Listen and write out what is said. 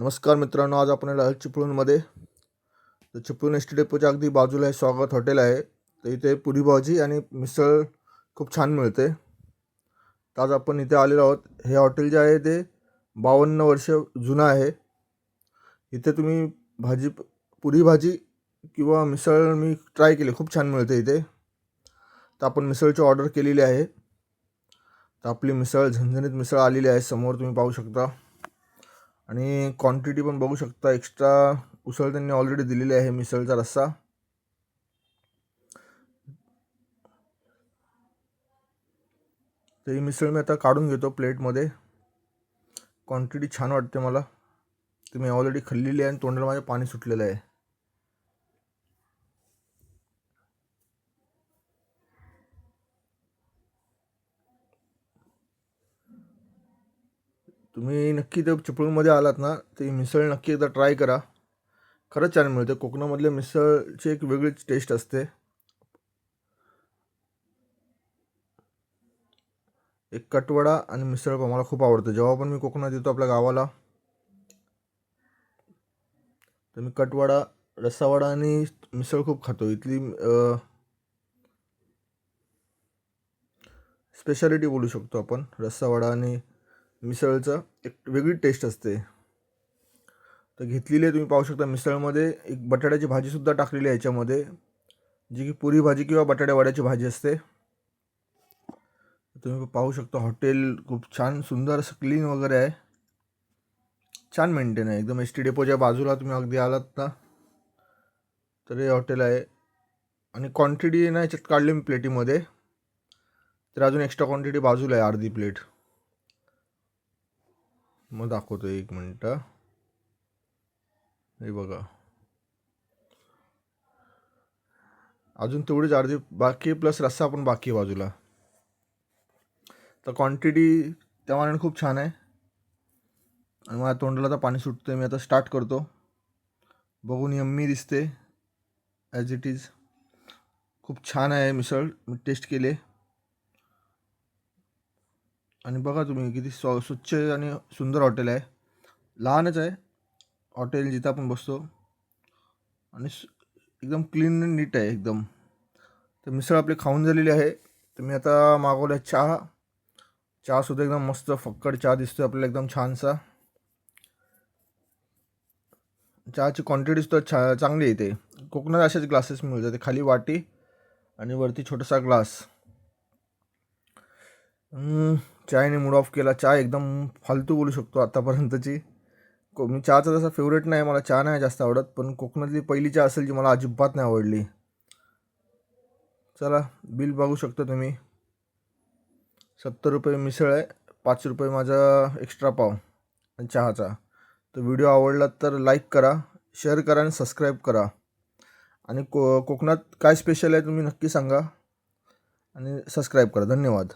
नमस्कार मित्रांनो आज आपण आलो चिपळूणमध्ये. तर चिपळूण एस टी डेपोच्या अगदी बाजूला हे स्वागत हॉटेल आहे. तर इथे पुरी भाजी आणि मिसळ खूप छान मिळते. तर आज आपण इथे आलेलो आहोत. हे हॉटेल जे आहे ते बावन्न वर्ष जुनं आहे. इथे तुम्ही भाजी पुरी भाजी किंवा मिसळ मी ट्राय केली. खूप छान मिळते इथे. तर आपण मिसळची ऑर्डर केलेली आहे. तर आपली मिसळ झणझणीत मिसळ आलेली आहे. समोर तुम्ही पाहू शकता. आणि क्वांटिटी पण बघू शकता एक्स्ट्रा उसळ त्यांनी ऑलरेडी दिलेली आहे मिसळचा रस्सा. तर ही मिसळ मी आता काढून घेतो प्लेटमध्ये. क्वांटिटी छान वाटते मला. ती मी ऑलरेडी खाल्लेली आहे आणि तोंडाला माझ्या पाणी सुटलेलं आहे. तुम्ही नक्की ते चिपळूणमध्ये आलात ना ते मिसळ नक्की एकदा ट्राय करा. खरंच छान मिळते. कोकणामधल्या मिसळची एक वेगळीच टेस्ट असते. एक कटवडा आणि मिसळ पाव मला खूप आवडतं. जेव्हा पण मी कोकणात येतो आपल्या गावाला तर मी कटवडा रस्सावडा आणि मिसळ खूप खातो. इथली स्पेशालिटी बोलू शकतो आपण. रस्सावडा आणि मिसळचं एक वेगळी टेस्ट असते. तर घेतलेली आहे तुम्ही पाहू शकता मिसळमध्ये. एक बटाट्याची भाजीसुद्धा टाकलेली आहे याच्यामध्ये. जी की पुरी भाजी किंवा बटाट्या वड्याची भाजी असते. तुम्ही पाहू शकता हॉटेल खूप छान सुंदर असं क्लीन वगैरे आहे. छान मेंटेन आहे. एकदम एस टी डेपोच्या बाजूला तुम्ही अगदी आलात ना तर हे हॉटेल आहे. आणि क्वांटिटी ना याच्यात काढली मी प्लेटीमध्ये तर अजून एक्स्ट्रा क्वांटिटी बाजूला आहे अर्धी प्लेट मग दाखवतो एक मिनटं. हे बघा. अजून तेवढीच अर्धी बाकी प्लस रस्सा पण बाकी आहे बाजूला. तर क्वांटिटी त्या मानाने खूप छान आहे. आणि माझ्या तोंडाला तर पाणी सुटतं मी आता स्टार्ट करतो. बघून यम्मी दिसते. ॲज इट इज खूप छान आहे मिसळ मी टेस्ट केले. आणि बघा तुम्ही किती स्व स्वच्छ आणि सुंदर हॉटेल आहे. लहानच आहे. हॉटेल जिथं आपण बसतो. आणि एकदम क्लीन अँड नीट आहे एकदम. तर मिसळ आपली खाऊन झालेली आहे. तर मी आता मागवला आहे चहा चहासुद्धा एकदम मस्त फक्कड चहा दिसतो आपल्याला एकदम छानसा. चहाची क्वांटिटीसुद्धा छा चांगली येते कोकणात असेच ग्लासेस मिळतात. खाली वाटी आणि वरती छोटासा ग्लास चायने मूड ऑफ केला. चहा एकदम फालतू बोलू शकतो आत्तापर्यंतची को मी चहाचा तसा फेवरेट नाही मला चहा नाही जास्त आवडत पण कोकणातली पहिली चहा असेल जी मला अजिबात नाही आवडली. चला बिल बघू शकता तुम्ही. सत्तर रुपये मिसळ आहे पाच रुपये माझा एक्स्ट्रा पाव आणि चहाचा. तर व्हिडिओ आवडला तर लाईक करा शेअर करा आणि सबस्क्राईब करा. आणि को कोकणात काय स्पेशल आहे तुम्ही नक्की सांगा. आणि सबस्क्राईब करा. धन्यवाद.